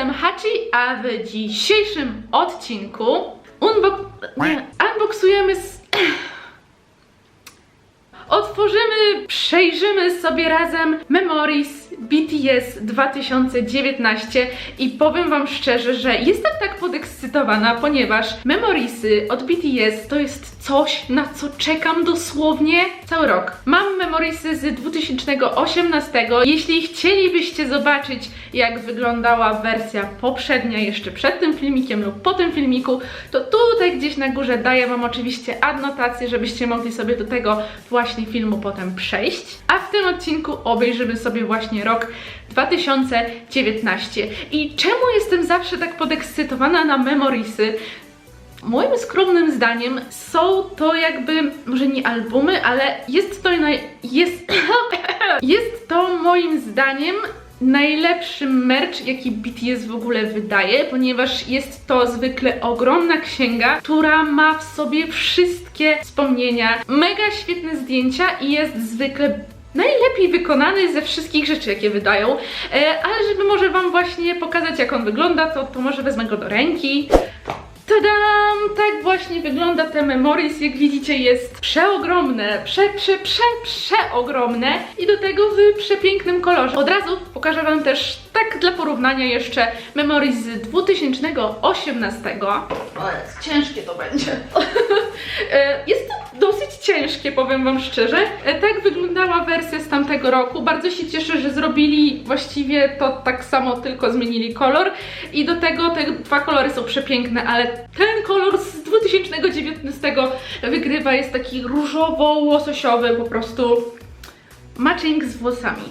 jestem Hachi, a w dzisiejszym odcinku unboxujemy s- Otworzymy, przejrzymy sobie razem Memories BTS 2019 i powiem Wam szczerze, że jestem tak podekscytowana, ponieważ Memoriesy od BTS to jest coś, na co czekam dosłownie cały rok. Mam Memoriesy z 2018. Jeśli chcielibyście zobaczyć, jak wyglądała wersja poprzednia, jeszcze przed tym filmikiem lub po tym filmiku, to tutaj gdzieś na górze daję Wam oczywiście adnotację, żebyście mogli sobie do tego właśnie filmu potem przejść. A w tym odcinku obejrzymy sobie właśnie rok 2019. I czemu jestem zawsze tak podekscytowana na Memoriesy? Moim skromnym zdaniem są to jakby, może nie albumy, ale jest to, jest, jest to moim zdaniem najlepszy merch, jaki BTS w ogóle wydaje, ponieważ jest to zwykle ogromna księga, która ma w sobie wszystkie wspomnienia, mega świetne zdjęcia i jest zwykle najlepiej wykonany ze wszystkich rzeczy, jakie wydają. E, ale żeby może Wam właśnie pokazać, jak on wygląda, to, to może wezmę go do ręki. Tadam! Tak właśnie wygląda te Memories, jak widzicie jest przeogromne, prze, prze, prze, przeogromne i do tego w przepięknym kolorze. Od razu pokażę Wam też, tak dla porównania jeszcze, Memories z 2018. O, jest ciężkie to będzie. E, Jest to dosyć ciężkie, powiem Wam szczerze. E, Tak wyglądała wersja z tamtego roku. Bardzo się cieszę, że zrobili właściwie to tak samo, tylko zmienili kolor. I do tego te dwa kolory są przepiękne, ale ten kolor z 2019 wygrywa. Jest taki różowo-łososiowy, po prostu matching z włosami.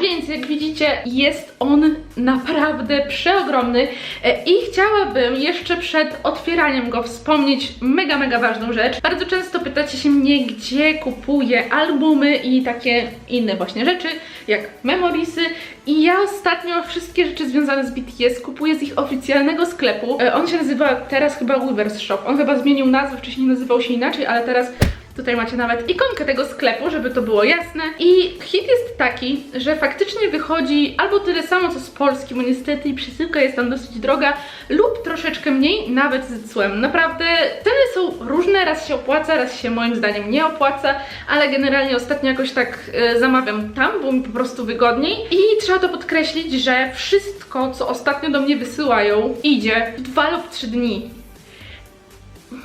Więc jak widzicie, jest on naprawdę przeogromny E, i chciałabym jeszcze przed otwieraniem go wspomnieć mega, mega ważną rzecz. Bardzo często pytacie się mnie, gdzie kupuję albumy i takie inne właśnie rzeczy, jak Memoriesy i ja ostatnio wszystkie rzeczy związane z BTS kupuję z ich oficjalnego sklepu. E, On się nazywa teraz chyba Weavers Shop. On chyba zmienił nazwę, wcześniej nazywał się inaczej, ale teraz Tutaj macie nawet ikonkę tego sklepu, żeby to było jasne. I hit jest taki, że faktycznie wychodzi albo tyle samo co z Polski, bo niestety przesyłka jest tam dosyć droga, lub troszeczkę mniej, nawet z cłem. Naprawdę ceny są różne, raz się opłaca, raz się moim zdaniem nie opłaca, ale generalnie ostatnio jakoś tak e, zamawiam tam, bo mi po prostu wygodniej. I trzeba to podkreślić, że wszystko, co ostatnio do mnie wysyłają, idzie w dwa lub trzy dni.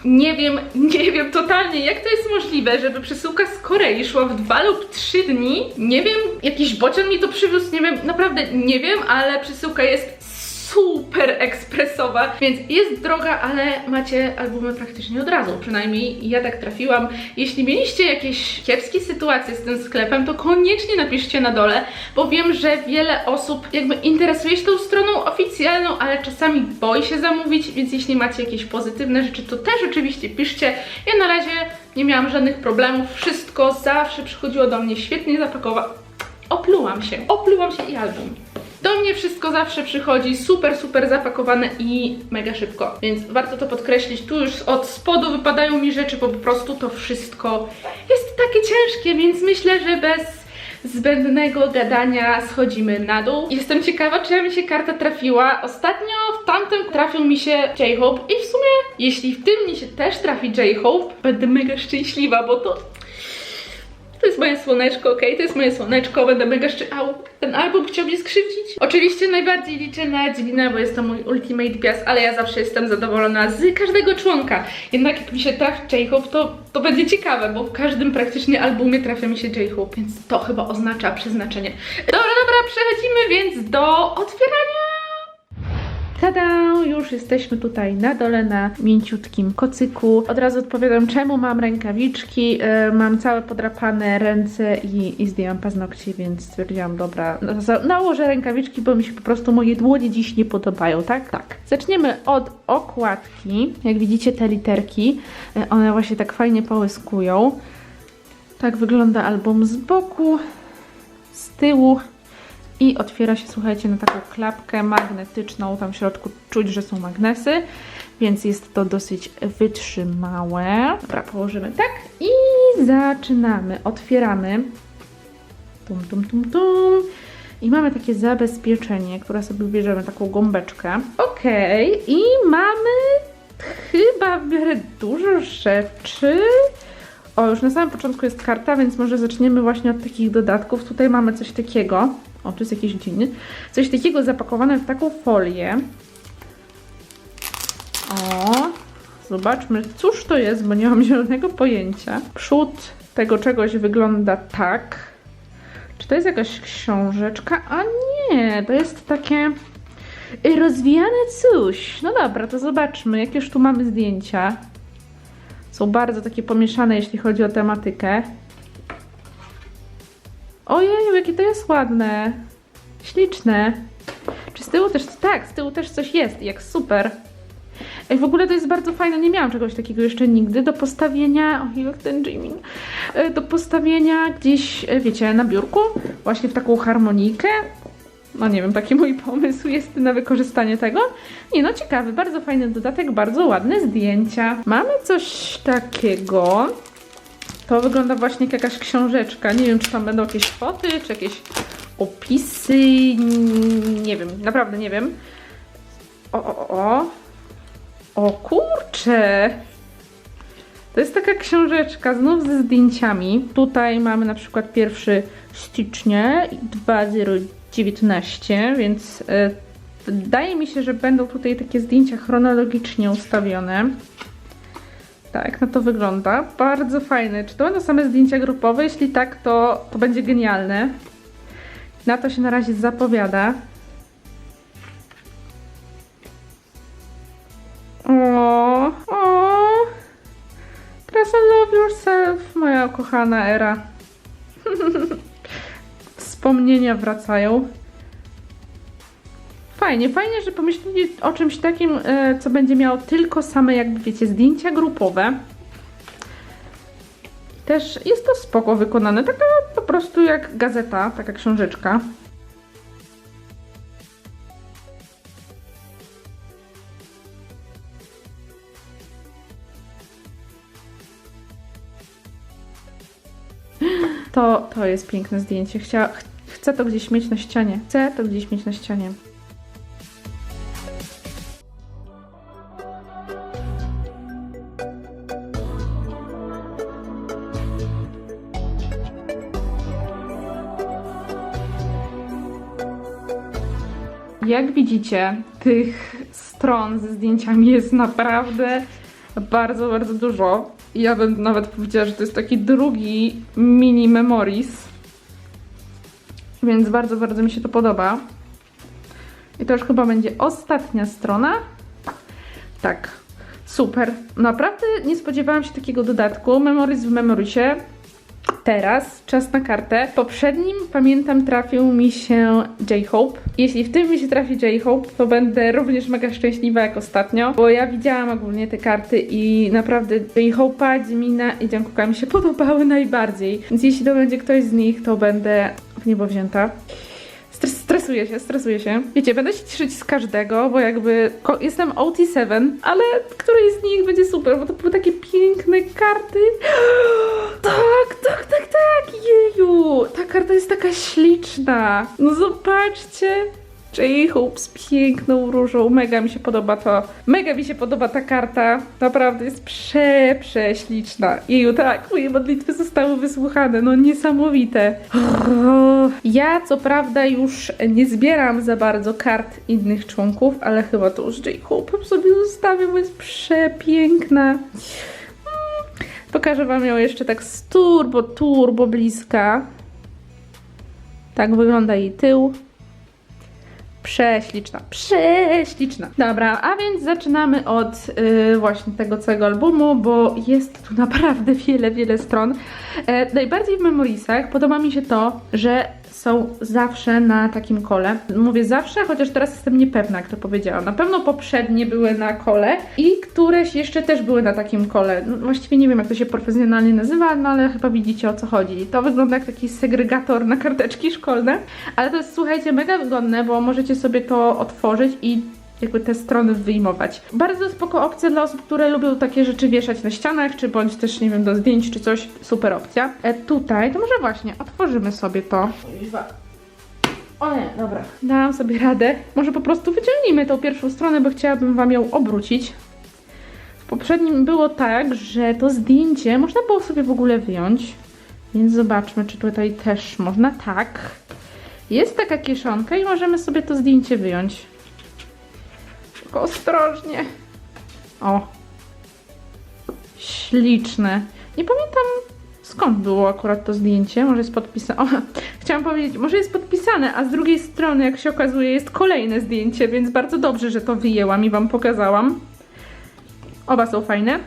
Nie wiem, nie wiem totalnie, jak to jest możliwe, żeby przesyłka z Korei szła w dwa lub trzy dni. Nie wiem, jakiś bocian mi to przywiózł, nie wiem, naprawdę nie wiem, ale przesyłka jest super ekspresowa, więc jest droga, ale macie albumy praktycznie od razu. Przynajmniej ja tak trafiłam. Jeśli mieliście jakieś kiepskie sytuacje z tym sklepem, to koniecznie napiszcie na dole, bo wiem, że wiele osób jakby interesuje się tą stroną oficjalną, ale czasami boi się zamówić, więc jeśli macie jakieś pozytywne rzeczy, to też oczywiście piszcie. Ja na razie nie miałam żadnych problemów, wszystko zawsze przychodziło do mnie świetnie zapakowane. Oplułam się, oplułam się i album. Do mnie wszystko zawsze przychodzi super, super zapakowane i mega szybko, więc warto to podkreślić. Tu już od spodu wypadają mi rzeczy, bo po prostu to wszystko jest takie ciężkie, więc myślę, że bez zbędnego gadania schodzimy na dół. Jestem ciekawa, czy mi się karta trafiła. Ostatnio w tamtym trafił mi się J-Hope i w sumie, jeśli w tym mi się też trafi J-Hope, będę mega szczęśliwa, bo to to jest moje słoneczko, okej? To jest moje słoneczko, będę mega szczy... Ten album chciał mnie skrzywdzić. Oczywiście najbardziej liczę na Dźwinę, bo jest to mój ultimate pias, ale ja zawsze jestem zadowolona z każdego członka. Jednak jak mi się trafi J-Hope, to, to będzie ciekawe, bo w każdym praktycznie albumie trafia mi się J-Hope, więc to chyba oznacza przeznaczenie. Dobra, dobra, przechodzimy więc do otwierania. Tada! Już jesteśmy tutaj na dole na mięciutkim kocyku. Od razu odpowiadam, czemu mam rękawiczki. E, mam całe podrapane ręce i, i zdjęłam paznokcie, więc stwierdziłam, dobra, no, nałożę rękawiczki, bo mi się po prostu moje dłonie dziś nie podobają, tak? Tak. Zaczniemy od okładki. Jak widzicie te literki, e, one właśnie tak fajnie połyskują. Tak wygląda album z boku, z tyłu i otwiera się, słuchajcie, na taką klapkę magnetyczną. Tam w środku czuć, że są magnesy, więc jest to dosyć wytrzymałe. Dobra, położymy tak i zaczynamy. Otwieramy. Tum, tum, tum, tum. I mamy takie zabezpieczenie, które sobie bierzemy, taką gąbeczkę. Okej, i mamy chyba w miarę dużo rzeczy. O, już na samym początku jest karta, więc może zaczniemy właśnie od takich dodatków. Tutaj mamy coś takiego. O, to jest jakiś dżin. Coś takiego zapakowane w taką folię. O, zobaczmy, cóż to jest, bo nie mam zielonego pojęcia. Przód tego czegoś wygląda tak. Czy to jest jakaś książeczka? A nie, to jest takie rozwijane coś. No dobra, to zobaczmy, jakież tu mamy zdjęcia. Są bardzo takie pomieszane, jeśli chodzi o tematykę. Ojej, jakie to jest ładne. Śliczne. Czy z tyłu też, tak, z tyłu też coś jest, jak super. Ej, w ogóle to jest bardzo fajne, nie miałam czegoś takiego jeszcze nigdy, do postawienia, o jak ten Jimin, E, do postawienia gdzieś, e, wiecie, na biurku, właśnie w taką harmonijkę. No nie wiem, taki mój pomysł jest na wykorzystanie tego. Nie no, ciekawy, bardzo fajny dodatek, bardzo ładne zdjęcia. Mamy coś takiego, to wygląda właśnie jak jakaś książeczka, nie wiem, czy tam będą jakieś foty, czy jakieś opisy, nie wiem, naprawdę nie wiem. O, o, o, o kurczę! To jest taka książeczka znów ze zdjęciami. Tutaj mamy na przykład 1 stycznia 2019, więc e, wydaje mi się, że będą tutaj takie zdjęcia chronologicznie ustawione. Tak, no to wygląda. Bardzo fajne. Czy to będą same zdjęcia grupowe? Jeśli tak, to, to będzie genialne. Na to się na razie zapowiada. O, o. Trasa Love Yourself, moja ukochana era. Wspomnienia wracają. Fajnie, fajnie, że pomyśleli o czymś takim, e, co będzie miało tylko same, jakby wiecie, zdjęcia grupowe. Też jest to spoko wykonane, taka po prostu jak gazeta, taka książeczka. To, to jest piękne zdjęcie. Chcia, ch chcę to gdzieś mieć na ścianie. Chcę to gdzieś mieć na ścianie. Jak widzicie, tych stron ze zdjęciami jest naprawdę bardzo, bardzo dużo. Ja bym nawet powiedziała, że to jest taki drugi mini memories. Więc bardzo, bardzo mi się to podoba. I to już chyba będzie ostatnia strona. Tak, super. Naprawdę nie spodziewałam się takiego dodatku. Memories w Memorisie. Teraz czas na kartę. W poprzednim, pamiętam, trafił mi się J-Hope. Jeśli w tym mi się trafi J-Hope, to będę również mega szczęśliwa jak ostatnio, bo ja widziałam ogólnie te karty i naprawdę J-Hope'a, Jimina i Jungkooka mi się podobały najbardziej. Więc jeśli to będzie ktoś z nich, to będę w niebo wzięta. Stres, stresuję się, stresuję się. Wiecie, będę się cieszyć z każdego, bo jakby jestem OT7, ale któryś z nich będzie super, bo to były takie piękne karty. Tak, tak, tak, tak, jeju! Ta karta jest taka śliczna. No zobaczcie. J-Hope z piękną różą. Mega mi się podoba to. Mega mi się podoba ta karta. Naprawdę jest prze, prześliczna. Jeju, tak, moje modlitwy zostały wysłuchane. No niesamowite. O, Ja co prawda już nie zbieram za bardzo kart innych członków, ale chyba to już J-Hope sobie zostawię, bo jest przepiękna. Mm, Pokażę wam ją jeszcze tak z turbo, turbo bliska. Tak wygląda jej tył. Prześliczna, prześliczna. Dobra, a więc zaczynamy od y, właśnie tego całego albumu, bo jest tu naprawdę wiele, wiele stron. E, najbardziej w Memorisach podoba mi się to, że są zawsze na takim kole. Mówię zawsze, chociaż teraz jestem niepewna, jak to powiedziałam. Na pewno poprzednie były na kole i któreś jeszcze też były na takim kole. Właściwie nie wiem, jak to się profesjonalnie nazywa, no ale chyba widzicie o co chodzi. To wygląda jak taki segregator na karteczki szkolne, ale to jest, słuchajcie, mega wygodne, bo możecie sobie to otworzyć i jakby te strony wyjmować. Bardzo spoko opcja dla osób, które lubią takie rzeczy wieszać na ścianach, czy bądź też, nie wiem, do zdjęć, czy coś. Super opcja. E, tutaj, to może właśnie, otworzymy sobie to. O nie, dobra. Dałam sobie radę. Może po prostu wyciągnijmy tą pierwszą stronę, bo chciałabym Wam ją obrócić. W poprzednim było tak, że to zdjęcie można było sobie w ogóle wyjąć. Więc zobaczmy, czy tutaj też można. Tak. Jest taka kieszonka i możemy sobie to zdjęcie wyjąć. Tylko ostrożnie. O. Śliczne. Nie pamiętam skąd było akurat to zdjęcie. Może jest podpisane. O, chciałam powiedzieć, może jest podpisane, a z drugiej strony, jak się okazuje, jest kolejne zdjęcie, więc bardzo dobrze, że to wyjęłam i Wam pokazałam. Oba są fajne.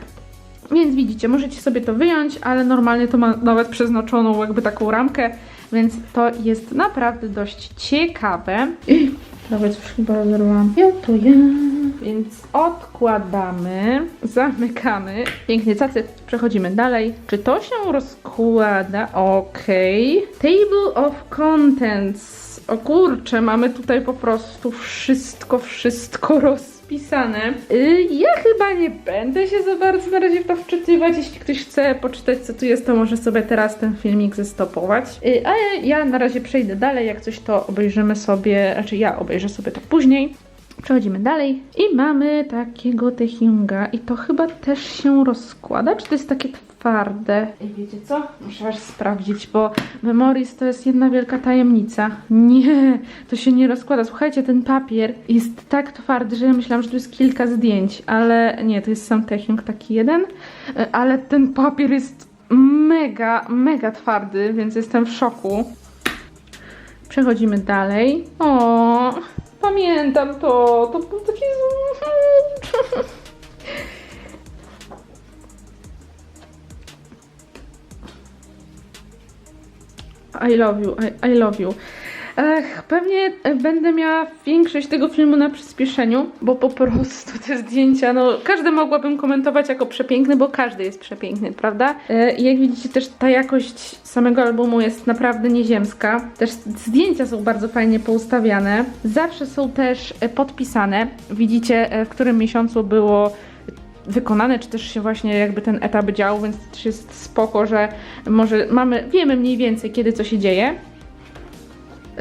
Więc widzicie, możecie sobie to wyjąć, ale normalnie to ma nawet przeznaczoną jakby taką ramkę, więc to jest naprawdę dość ciekawe. Nawet już chyba rozerwałam. Ja to ja. Więc odkładamy, zamykamy. Pięknie cacy. Przechodzimy dalej. Czy to się rozkłada? Okej. Table of Contents. O kurczę, mamy tutaj po prostu wszystko, wszystko rozpisane. Y, Ja chyba nie będę się za bardzo na razie w to wczytywać. Jeśli ktoś chce poczytać, co tu jest, to może sobie teraz ten filmik zestopować. Y, A ja- na razie przejdę dalej. Jak coś, to obejrzymy sobie, znaczy ja obejrzę sobie to później. Przechodzimy dalej i mamy takiego Techinga i to chyba też się rozkłada, czy to jest takie twarde? I wiecie co? Muszę aż sprawdzić, bo Memories to jest jedna wielka tajemnica. Nie, to się nie rozkłada. Słuchajcie, ten papier jest tak twardy, że ja myślałam, że tu jest kilka zdjęć, ale nie, to jest sam Teching taki jeden, E, ale ten papier jest mega, mega twardy, więc jestem w szoku. Przechodzimy dalej. O, pamiętam to. To był taki. I love you, I, I love you. Ech, pewnie e, będę miała większość tego filmu na przyspieszeniu, bo po prostu te zdjęcia, no każde mogłabym komentować jako przepiękny, bo każdy jest przepiękny, prawda? E, jak widzicie też ta jakość samego albumu jest naprawdę nieziemska. Też zdjęcia są bardzo fajnie poustawiane. Zawsze są też e, podpisane. Widzicie w którym miesiącu było wykonane, czy też się właśnie jakby ten etap dział, więc też jest spoko, że może mamy, wiemy mniej więcej kiedy co się dzieje.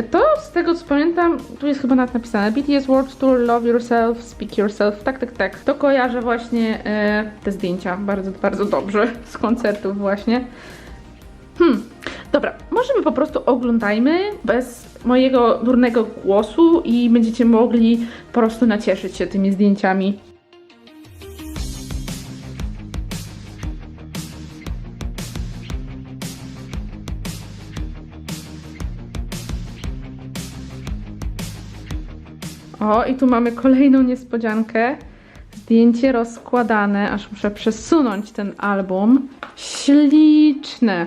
To z tego co pamiętam, tu jest chyba nawet napisane BTS World Tour, Love Yourself, Speak Yourself, tak, tak, tak. To kojarzę właśnie e, te zdjęcia bardzo, bardzo dobrze z koncertów właśnie. Hmm, dobra, może my po prostu oglądajmy bez mojego durnego głosu i będziecie mogli po prostu nacieszyć się tymi zdjęciami. O, i tu mamy kolejną niespodziankę. Zdjęcie rozkładane, aż muszę przesunąć ten album. Śliczne.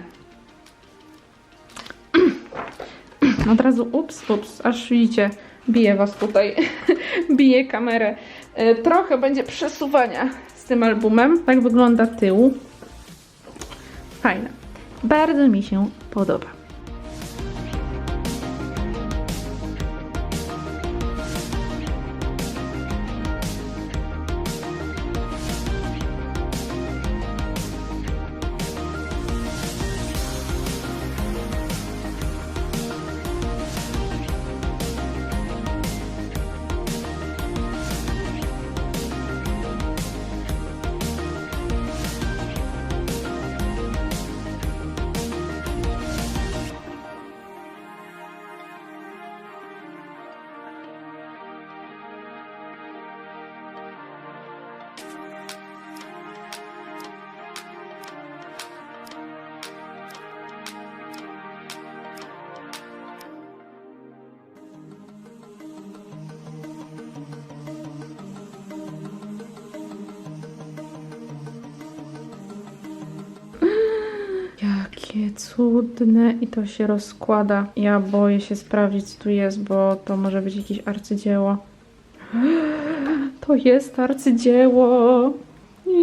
Od razu, ups, ups, aż widzicie, bije was tutaj, bije kamerę. E, Trochę będzie przesuwania z tym albumem. Tak wygląda tył. Fajne. Bardzo mi się podoba. Cudne i to się rozkłada. Ja boję się sprawdzić, co tu jest, bo to może być jakieś arcydzieło. To jest arcydzieło.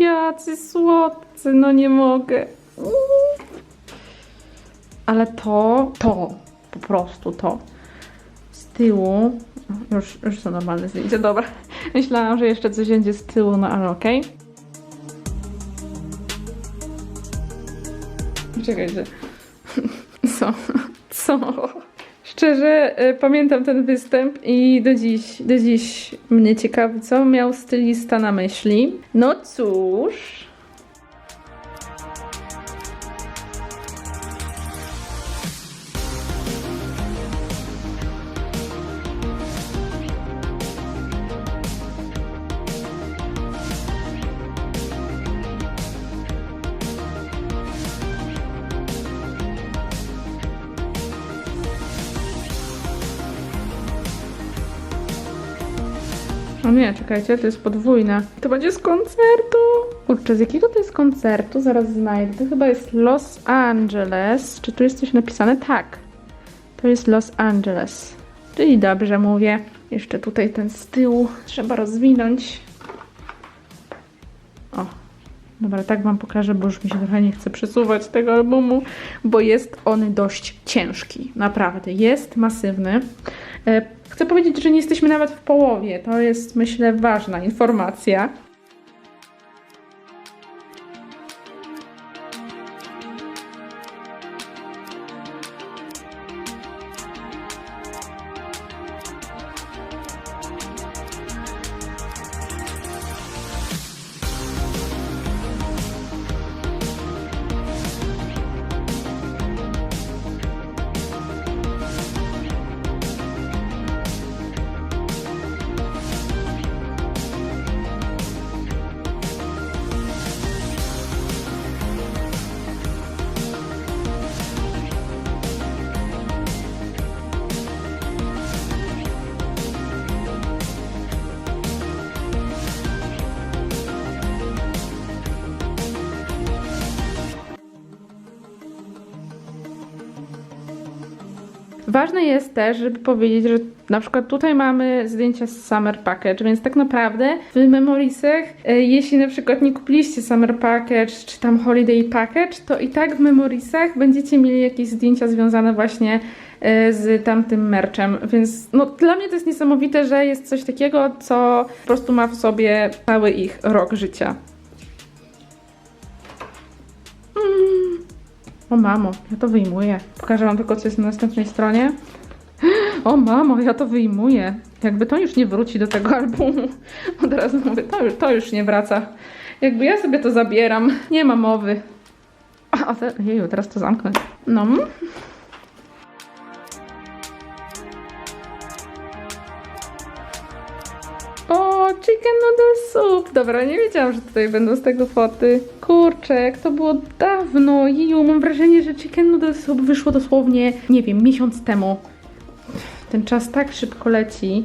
Jacy słodcy, no nie mogę. Ale to, to, po prostu to. Z tyłu, już, już są normalne zdjęcia, dobra. Myślałam, że jeszcze coś będzie z tyłu, no ale okej. Czekajcie. Co? Co? Szczerze e, pamiętam ten występ i do dziś, do dziś mnie ciekawi, co miał stylista na myśli. No cóż. O nie, czekajcie, to jest podwójne. To będzie z koncertu. Kurczę, z jakiego to jest koncertu? Zaraz znajdę. To chyba jest Los Angeles. Czy tu jest coś napisane? Tak. To jest Los Angeles. Czyli dobrze mówię. Jeszcze tutaj ten z tyłu trzeba rozwinąć. Dobra, tak wam pokażę, bo już mi się trochę nie chce przesuwać tego albumu, bo jest on dość ciężki. Naprawdę, jest masywny. E, Chcę powiedzieć, że nie jesteśmy nawet w połowie. To jest, myślę, ważna informacja. Ważne jest też, żeby powiedzieć, że na przykład tutaj mamy zdjęcia z Summer Package, więc tak naprawdę w Memoriesach, e, jeśli na przykład nie kupiliście Summer Package czy tam Holiday Package, to i tak w Memoriesach będziecie mieli jakieś zdjęcia związane właśnie e, z tamtym merchem, więc no dla mnie to jest niesamowite, że jest coś takiego, co po prostu ma w sobie cały ich rok życia. O mamo, ja to wyjmuję. Pokażę wam tylko, co jest na następnej stronie. O mamo, ja to wyjmuję. Jakby to już nie wróci do tego albumu. Od razu mówię, to, to już nie wraca. Jakby ja sobie to zabieram. Nie ma mowy. A, te, jeju, teraz to zamknąć. No. Chicken noodle soup. Dobra, nie wiedziałam, że tutaj będą z tego foty. Kurczę, jak to było dawno. Jeju, mam wrażenie, że chicken noodle soup wyszło dosłownie, nie wiem, miesiąc temu. Ten czas tak szybko leci.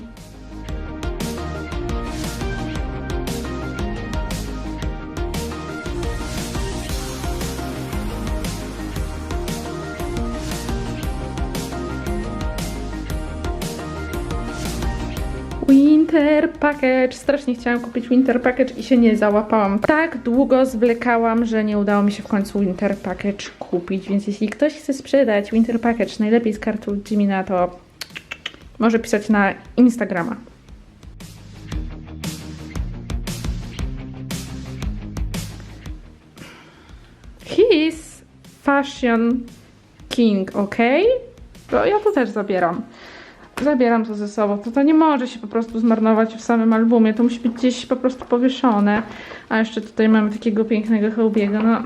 Winter Package. Strasznie chciałam kupić Winter Package i się nie załapałam. Tak długo zwlekałam, że nie udało mi się w końcu Winter Package kupić, więc jeśli ktoś chce sprzedać Winter Package najlepiej z kartu Jimina, to może pisać na Instagrama. He's Fashion King, ok? To ja to też zabieram. Zabieram to ze sobą. To, to nie może się po prostu zmarnować w samym albumie. To musi być gdzieś po prostu powieszone. A jeszcze tutaj mamy takiego pięknego hołbiego. No.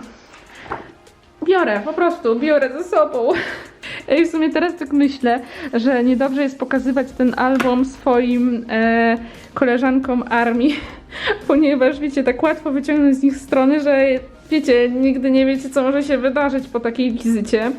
Biorę, po prostu biorę ze sobą. I w sumie teraz tak myślę, że niedobrze jest pokazywać ten album swoim e, koleżankom armii, ponieważ wiecie, tak łatwo wyciągnąć z nich strony, że wiecie, nigdy nie wiecie, co może się wydarzyć po takiej wizycie.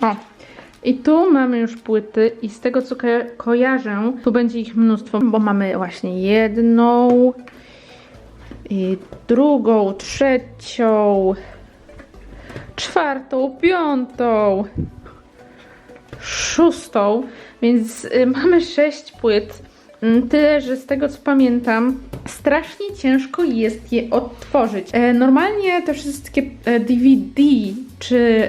O. I tu mamy już płyty i z tego co ko kojarzę, tu będzie ich mnóstwo, bo mamy właśnie jedną, drugą, trzecią, czwartą, piątą, szóstą, więc y, mamy sześć płyt. Mm, Tyle, że z tego co pamiętam, strasznie ciężko jest je odtworzyć. E, normalnie te wszystkie e, DVD czy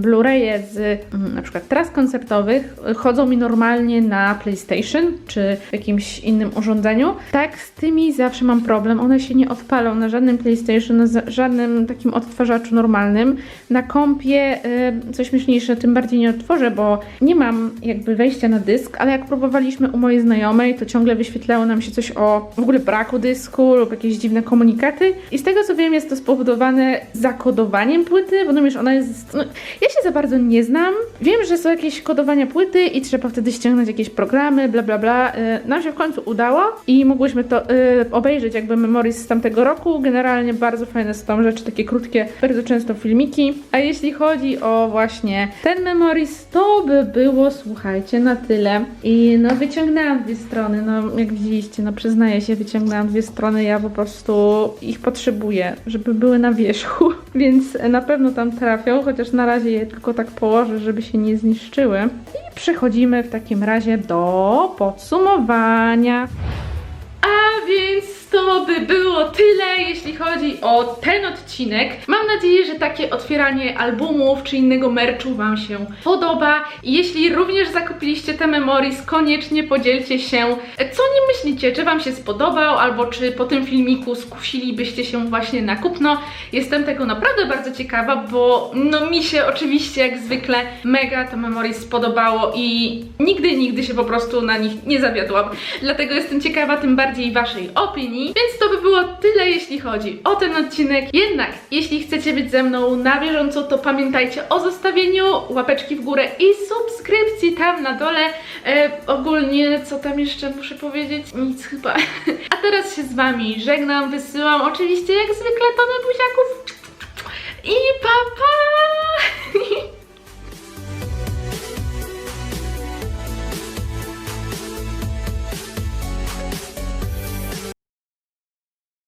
Blu-raye z mm, na przykład tras koncertowych e, chodzą mi normalnie na PlayStation czy w jakimś innym urządzeniu. Tak, z tymi zawsze mam problem. One się nie odpalą na żadnym PlayStation, na żadnym takim odtwarzaczu normalnym. Na kompie e, coś śmieszniejsze, tym bardziej nie odtworzę, bo nie mam jakby wejścia na dysk, ale jak próbowaliśmy u mojej znajomej, to ciągle wyświetlało nam się coś o w ogóle braku dysku lub jakieś dziwne komunikaty. I z tego co wiem, jest to spowodowane zakodowaniem płyty, bo ona jest. No, ja się za bardzo nie znam. Wiem, że są jakieś kodowania płyty i trzeba wtedy ściągnąć jakieś programy, bla bla bla. Y, Nam się w końcu udało i mogłyśmy to y, obejrzeć jakby memories z tamtego roku. Generalnie bardzo fajne są tam rzeczy, takie krótkie, bardzo często filmiki. A jeśli chodzi o właśnie ten memories, to by było, słuchajcie, na tyle. I no wyciągnęłam dwie strony, no jak widzieliście, no przyznaję się, wyciągnęłam dwie strony, ja po prostu ich potrzebuję, żeby były na wierzchu, więc na pewno tam trafią, chociaż na razie je tylko tak położę, żeby się nie zniszczyły. I przechodzimy w takim razie do podsumowania. A więc to by było tyle, jeśli chodzi o ten odcinek. Mam nadzieję, że takie otwieranie albumów czy innego merchu Wam się podoba. Jeśli również zakupiliście te memories, koniecznie podzielcie się, co nie myślicie, czy Wam się spodobał, albo czy po tym filmiku skusilibyście się właśnie na kupno. Jestem tego naprawdę bardzo ciekawa, bo no mi się oczywiście jak zwykle mega to memories spodobało i nigdy, nigdy się po prostu na nich nie zawiodłam. Dlatego jestem ciekawa tym bardziej Waszej opinii. Więc to by było tyle, jeśli chodzi o ten odcinek. Jednak, jeśli chcecie być ze mną na bieżąco, to pamiętajcie o zostawieniu łapeczki w górę i subskrypcji tam na dole. E, ogólnie, co tam jeszcze muszę powiedzieć? Nic chyba. A teraz się z Wami żegnam, wysyłam oczywiście jak zwykle tonę buziaków i pa pa!